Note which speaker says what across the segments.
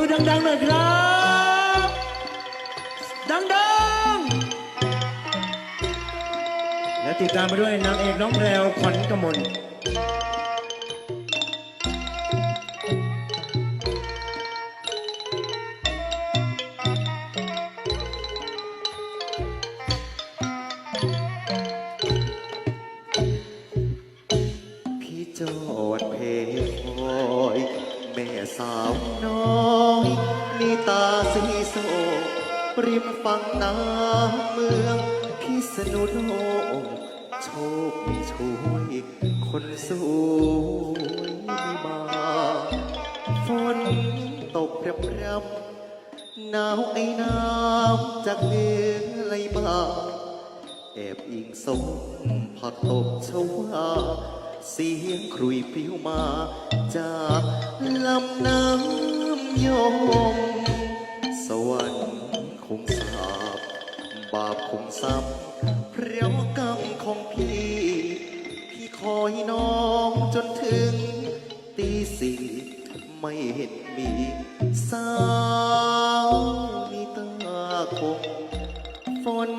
Speaker 1: มือดังๆหน่อยครับ ดังๆ และติดตามไปด้วยนางเอกน้องแพรวขวัญกมล
Speaker 2: ตาสีโซริมฝั่งน้ำเมืองพิษณุโลกโชคไมีช่วยคนสวยมาฝนตกพรำพรำหนาวไอ้น้ำจากเหนือไหลมาแอบอิงสมผักตบชวาเสียงครุยปลิวมาจากลำน้ำยม วรรค์คงสาบบาปคงซ้ำเพราะกรรมของพี่ พี่คอยน้องจนถึงตีสี่ไม่เห็นมีสาวมีตาคงฝน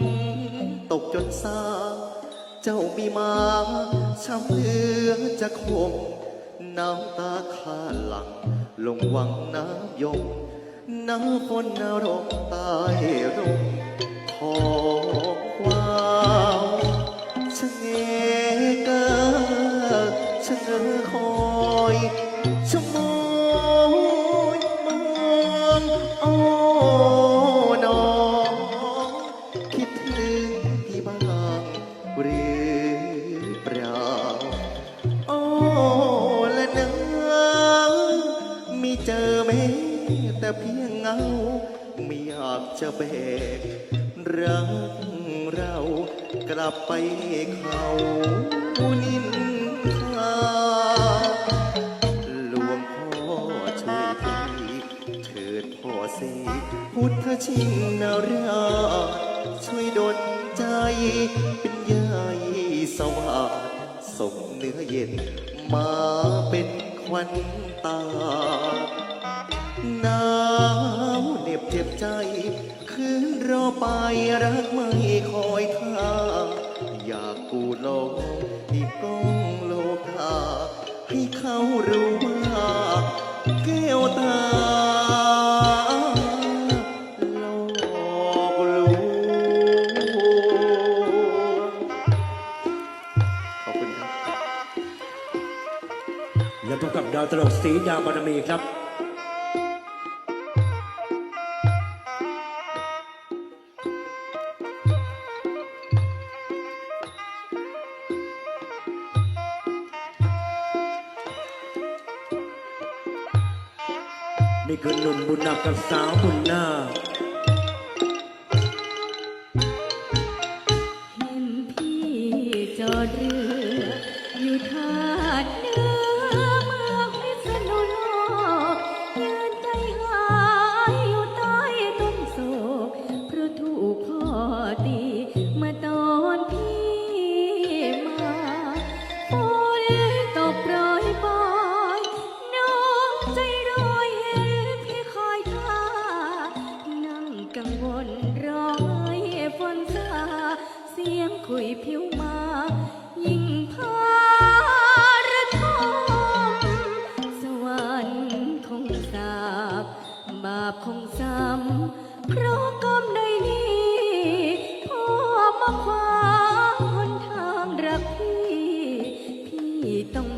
Speaker 2: ตกจนสาเจ้ามีมาช้ำเหลือจะคงน้ำตาข้าหลัง ลงวังน้ำยม น้ำฝนนรกตายร่ง จะแบกรักเรากลับไปเขานินทาหลวงพ่อช่วยทีเถิดพ่อสีพุทธชินราชช่วยดลใจเป็นใยสว่างส่งเนื้อเย็นมาเป็นควันตา หนาวเหน็บเจ็บใจ คืนรอไปรักไม่คอยท่า อยากกูโลกอีกกองโลกาให้เขารู้ว่าแก้วตาหลอกลวงขอบคุณครับ
Speaker 1: และพบกับดาวตลกสีดาวบารมีครับ นี่คือหนุ่มบุญนากับสาวบุญนา
Speaker 3: เห็นพี่จอดเรืออยู่ท่า พี่ต้อง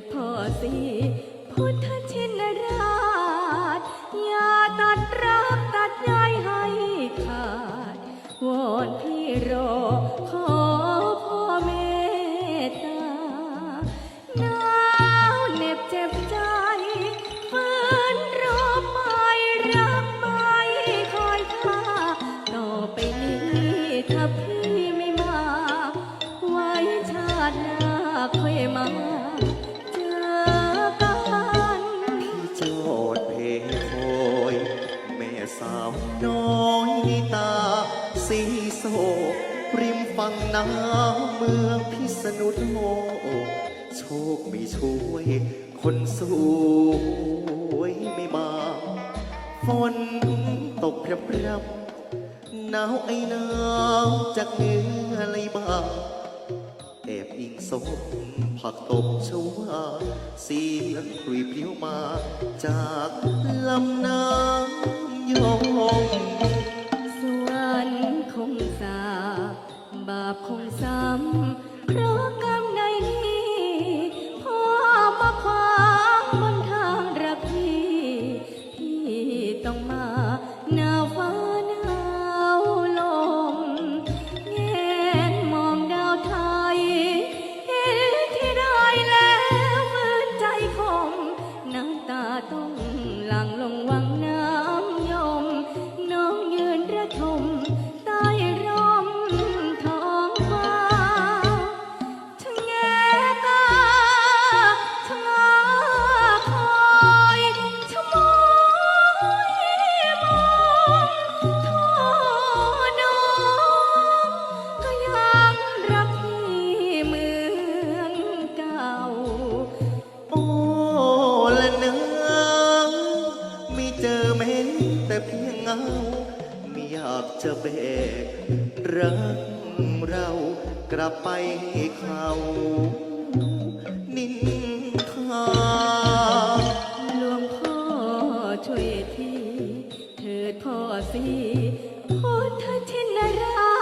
Speaker 3: ดพ่อสีพุทธชินราช อย่าตัดรักตัดใยให้ขาดวอนพี่รอขอพ่อ ฝั่
Speaker 2: งน้ำเมืองพิษณุโลกโชคไม่ช่วย คนสวยไม่มา ฝนตกพรำพรำหนาวไอ้หนาวจากเหนื้อะไหลบ่างแอบอิงศพผักตบชวาเสียงคุยเพลี้ยวมา จากลำน้ำยอง
Speaker 3: บาปคงซ้ำเพราะกรรมใดนี้พ่อมาขวางบนทางรักพี่พี่ต้องมาหนาวฟ้าหนาวลมแงนมองดาวไทยเห็นที่ได้แล้วเหมือนใจคมน้ำตาต้องหลั่งลงวัง แต่เพี
Speaker 2: ยงเงาไม่อยากจะแบกรักเรากลับไปให้เขานินทา
Speaker 3: หลวงพ่อช่วยทีเถิดพ่อสิพุทธชินรา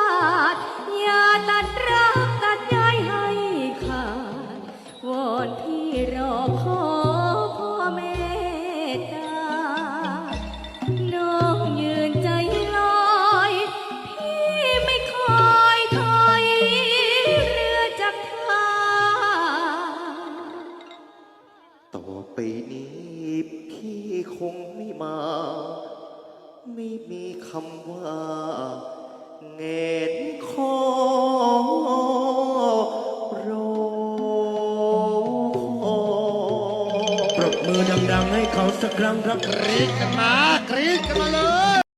Speaker 3: ชอย่าตัดรักตัดใจให้ขาดวอนพี่รอขอพ่อ
Speaker 2: ไม่มีคำว่าเงนคอรอคอย
Speaker 1: ปรบมือดังๆให้เขาสักครั้งครับกรี๊ดกันมากรี๊ดกันมาเลย